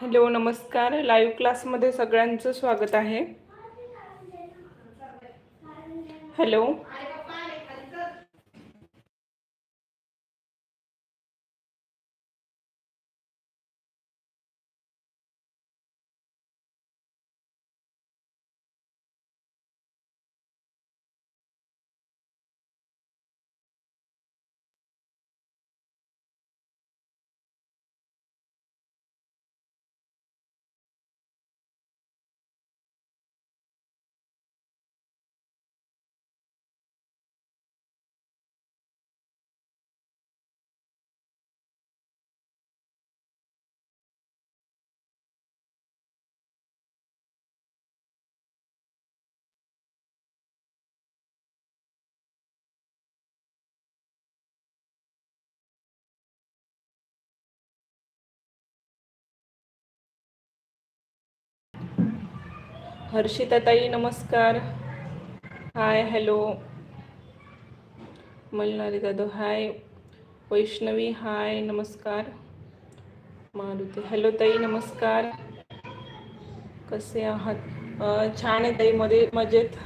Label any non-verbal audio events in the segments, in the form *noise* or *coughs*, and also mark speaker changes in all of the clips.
Speaker 1: Hello नमस्कार. Live क्लासमध्ये सगळ्यांचं स्वागत आहे. हॅलो. हर्षिताताई नमस्कार. Hi hello Malnari Jadhav hi Vaishnavi hi नमस्कार. मारुती हॅलो ताई नमस्कार. कसे आहात? छान आहे ताई मध्ये मजेत.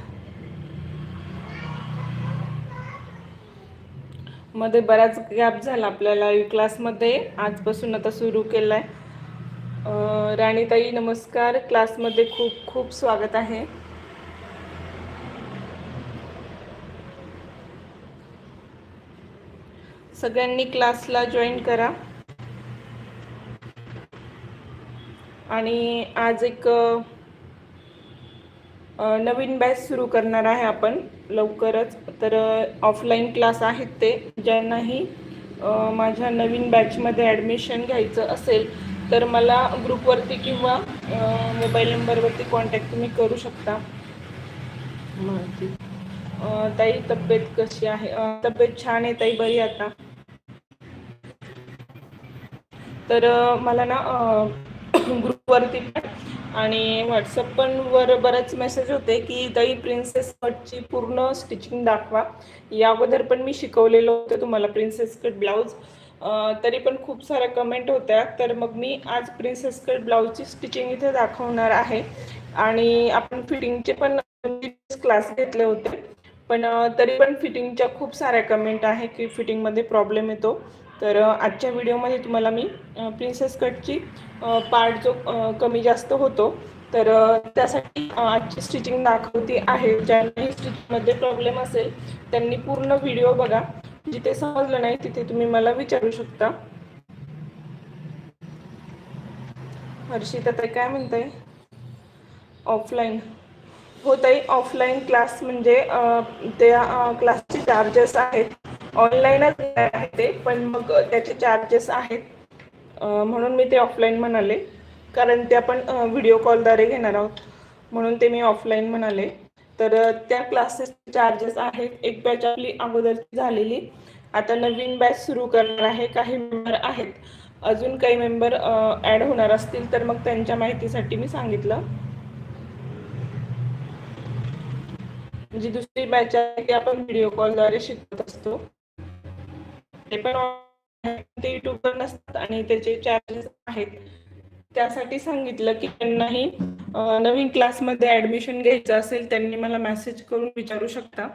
Speaker 1: मध्ये बराच गॅप झाला आपल्याला क्लासमध्ये आजपासून आता सुरू केला आहे राणीताई नमस्कार. क्लासमध्ये खूप खूप स्वागत आहे. सगळ्यांनी क्लासला जॉईन करा. आणि आज एक नवीन बॅच सुरू करणार आहे आपण. लवकरच. तर ऑफलाईन क्लास आहेत ते. ज्यांनाही माझ्या नवीन बॅचमध्ये ॲडमिशन घ्यायचं असेल तर मला ग्रुपवरती किंवा मोबाईल नंबरवरती कॉन्टॅक्ट तुम्ही करू शकता. माहिती. ताई तब्येत कशी आहे? तब्येत छान आहे ताई बरी आता. तर मला ना *coughs* ग्रुपवरती पण आणि व्हॉट्सअप पण वर बरेच मेसेज होते की ताई प्रिन्सेस कटची पूर्ण स्टिचिंग दाखवा. या अगोदर पण मी शिकवलेलं होतं तुम्हाला प्रिन्सेस कट ब्लाऊज तरी पण खूप साऱ्या कमेंट होत्या. तर मग मी आज प्रिन्सेस कट ब्लाऊजची स्टिचिंग इथे दाखवणार आहे. आणि आपण फिटिंगचे पण क्लास घेतले होते. पण तरी पण फिटिंगच्या खूप साऱ्या कमेंट आहे की फिटिंगमध्ये प्रॉब्लेम येतो. तर आजच्या व्हिडिओमध्ये तुम्हाला मी प्रिन्सेस कटची पार्ट जो कमी जास्त होतो. तर त्यासाठी आजची स्टिचिंग दाखवती आहे. ज्यांनाही स्टिचिंगमध्ये प्रॉब्लेम असेल त्यांनी पूर्ण व्हिडिओ बघा. जिथे समजलं नाही तिथे तुम्ही मला विचारू शकता. हर्षिता ताई काय म्हणताय? ऑफलाईन. हो ताई ऑफलाईन क्लास म्हणजे त्या क्लासचे चार्जेस आहेत. ऑनलाईनच आहे ते पण मग त्याचे चार्जेस आहेत. म्हणून मी ते ऑफलाईन म्हणाले. कारण ते आपण व्हिडिओ कॉलद्वारे घेणार आहोत. म्हणून ते मी ऑफलाईन म्हणाले. तर त्या क्लासेस चार्जेस आहेत. एक बॅच आपली अगोदरची झालेली. आता नवीन बॅच सुरू करणार आहे. काही मेंबर आहेत. अजून काही मेंबर ॲड होणार असतील तर मग त्यांच्या माहितीसाठी मी सांगितलं. जी दुसरी बॅच आहे ती आपण व्हिडिओ कॉलद्वारे शिकवत असतो. ते पण ते युट्यूबवर नसतात आणि त्याचे चार्जेस आहेत. त्यासाठी सांगितलं की त्यांनाही नवीन क्लासमध्ये ॲडमिशन घ्यायचं असेल त्यांनी मला मेसेज करून विचारू शकता.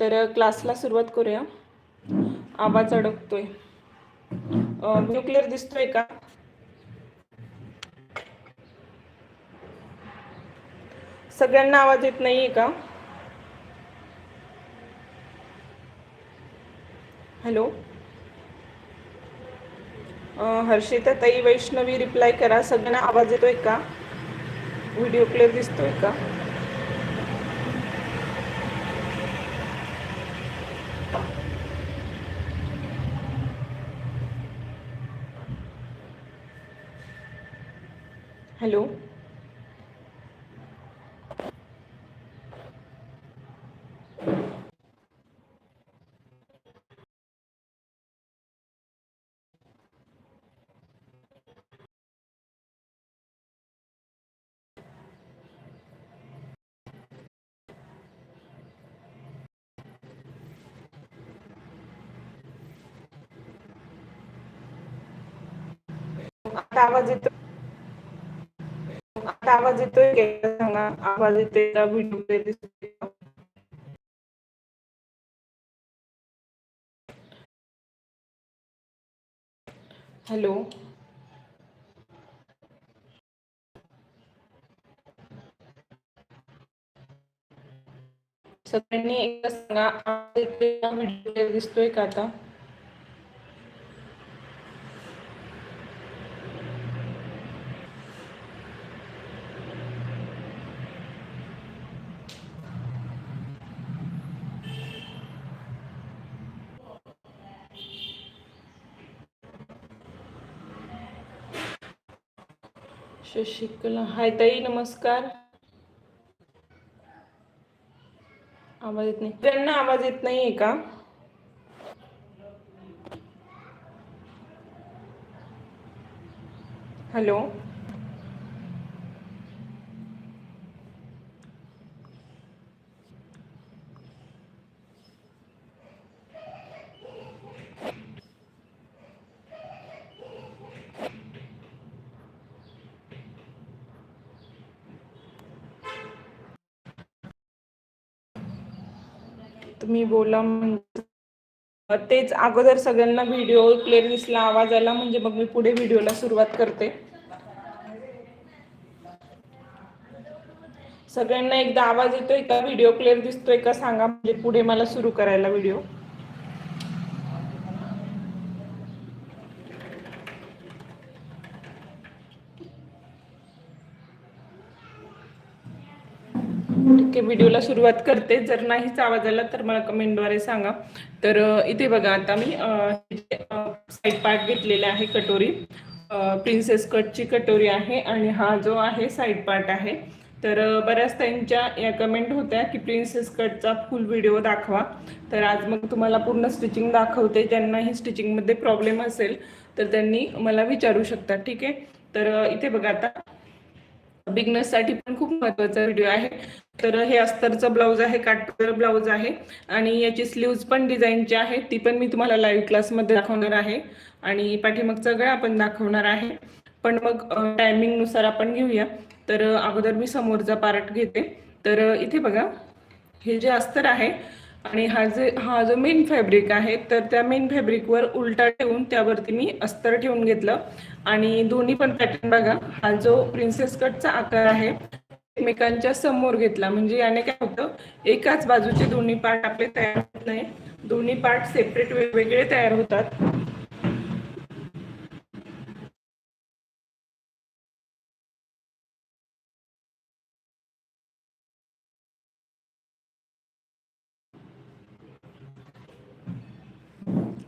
Speaker 1: तर क्लासला सुरुवात करूया. आवाज अडकतोय. व्ह्यू क्लिअर दिसतोय का? सगळ्यांना आवाज येत नाहीये का? हॅलो? हर्षिता ताई वैष्णवी रिप्लाय करा. सगळ्यांना आवाज येतोय का? व्हिडिओ क्लिअर दिसतोय का? हॅलो? आता आवाज येतो आता आवाज येतोय सांगा. आवाज येतोय का? व्हिडिओ दिसतोय हॅलो. सगळ्यांनी एकदा सांगा. व्हिडिओ दिसतोय का आता? शशिकला हाय ताई नमस्कार. आवाज येत नाही. त्यांना आवाज येत नाहीये का? हॅलो. तुम्ही बोला म्हणजे. तेच अगोदर सगळ्यांना व्हिडिओ क्लिअर दिसला आवाज आला म्हणजे मग मी पुढे व्हिडिओला सुरुवात करते. सगळ्यांना एकदा आवाज येतोय का? व्हिडिओ क्लिअर दिसतोय का? सांगा म्हणजे पुढे मला सुरू करायला व्हिडिओ ठीक आहे व्हिडिओला सुरुवात करते. जर नाहीच आवाज आला तर मला कमेंटद्वारे सांगा. तर इथे बघा आता मी साईड पार्ट घेतलेला आहे कटोरी. प्रिन्सेस कटची कटोरी आहे आणि हा जो आहे साईड पार्ट आहे. तर बऱ्याच त्यांच्या या कमेंट होत्या की प्रिन्सेस कटचा फुल व्हिडिओ दाखवा. तर आज मग तुम्हाला पूर्ण स्टिचिंग दाखवते. ज्यांनाही स्टिचिंगमध्ये प्रॉब्लेम असेल तर त्यांनी मला विचारू शकतात ठीक आहे? तर इथे बघा आता. बिगनर्ससाठी पण खूप महत्त्वाचा व्हिडिओ आहे. तर हे अस्तरचं ब्लाऊज आहे काटकर ब्लाऊज आहे आणि याची स्लीव्ज पण डिझाईनची आहे. ती पण मी तुम्हाला लाईव्ह क्लासमध्ये दाखवणार आहे आणि पाठीमागचा गळा आपण दाखवणार आहे. पण मग टायमिंगनुसार आपण घेऊया. तर अगोदर मी समोरचा पार्ट घेते. तर इथे बघा. हे जे अस्तर आहे आणि हा जे हा जो मेन फॅब्रिक आहे तर त्या मेन फॅब्रिकवर उलटा ठेवून त्यावरती मी अस्तर ठेवून घेतलं. आणि दोन्ही पण पॅटर्न बघा हा जो प्रिन्सेस कटचा आकार आहे एकमेकांच्या समोर घेतला. म्हणजे याने काय होतं एकाच बाजूचे दोन्ही पार्ट आपले तयार होत नाही. दोन्ही पार्ट सेपरेट वेगवेगळे तयार होतात.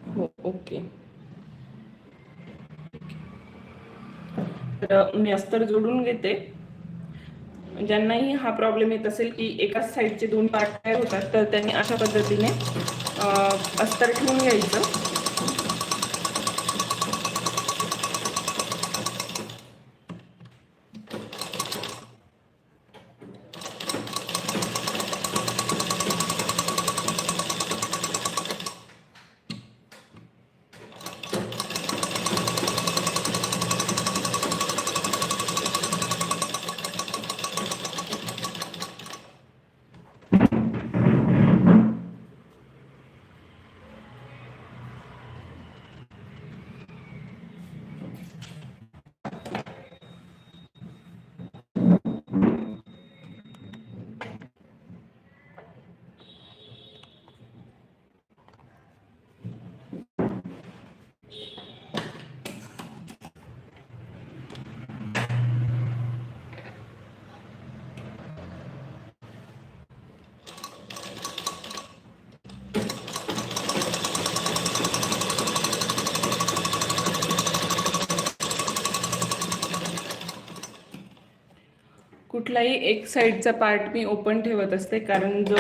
Speaker 1: हो ओके. तर मी अस्तर जोडून घेते. ज्यांनाही हा प्रॉब्लेम येत असेल की एकाच साईडचे दोन पार्ट तयार होतात तर त्यांनी अशा पद्धतीने अस्तर ठेवून घ्यायचं. कुठलाही एक साईडचा पार्ट मी ओपन ठेवत असते कारण जो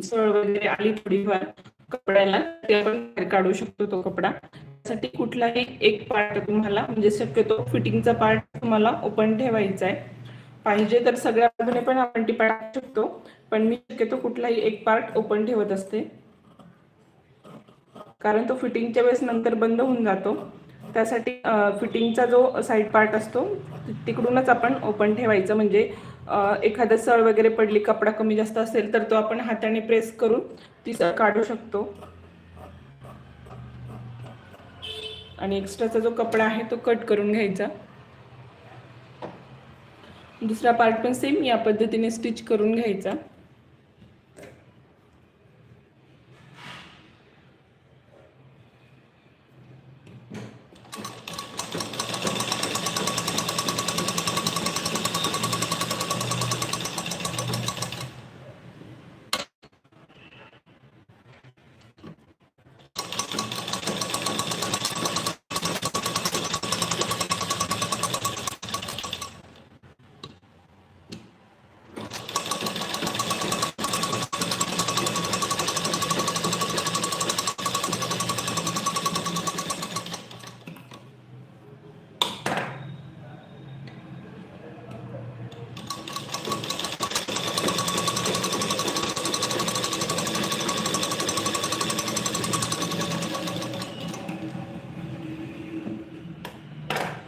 Speaker 1: सळ वगैरे आली थोडीफार कपड्याला ते आपण काढू शकतो तो कपडा. त्यासाठी कुठलाही एक पार्ट तुम्हाला म्हणजे शक्यतो फिटिंगचा पार्ट तुम्हाला ओपन ठेवायचा आहे. पाहिजे तर सगळ्या बाजूने पण आपण टिपा टाकू शकतो पण मी शक्यतो कुठलाही एक पार्ट ओपन ठेवत असते. कारण तो फिटिंगच्या वेळेस नंतर बंद होऊन जातो. त्यासाठी फिटिंगचा जो साईड पार्ट असतो तिकडूनच आपण ओपन ठेवायचं. म्हणजे एखादं सळ वगैरे पडली कपडा कमी जास्त असेल तर तो आपण हाताने प्रेस करून ती सळ काढू शकतो. आणि एक्स्ट्राचा जो कपडा आहे तो कट करून घ्यायचा. दुसरा पार्ट पण सेम या पद्धतीने स्टिच करून घ्यायचा.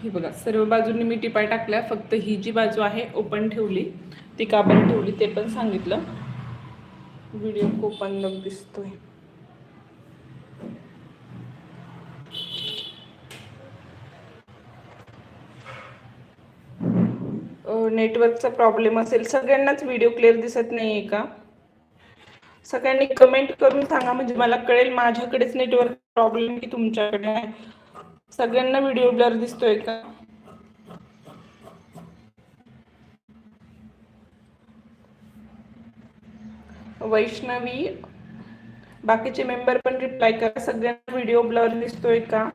Speaker 1: हे बघा सर्व बाजूंनी मी टिपाय टाकल्या फक्त ही जी बाजू आहे ओपन ठेवली ती का ठेवली ते पण सांगितलं. व्हिडिओ ओपन दिसतोय. नेटवर्कचा प्रॉब्लेम असेल. सगळ्यांनाच व्हिडिओ क्लिअर दिसत नाहीये का? सगळ्यांनी कमेंट करून सांगा म्हणजे मला कळेल माझ्याकडेच नेटवर्क प्रॉब्लेम की तुमच्याकडे आहे. सगळ्यांना व्हिडिओ ब्लर दिसतोय का? वैष्णवी बाकीचे मेंबर पण रिप्लाय करा. सगळ्यांना व्हिडिओ ब्लर दिसतोय का?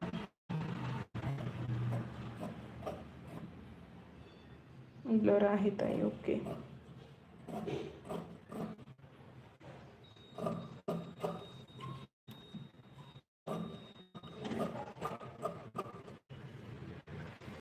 Speaker 1: ब्लर आहे ताई ओके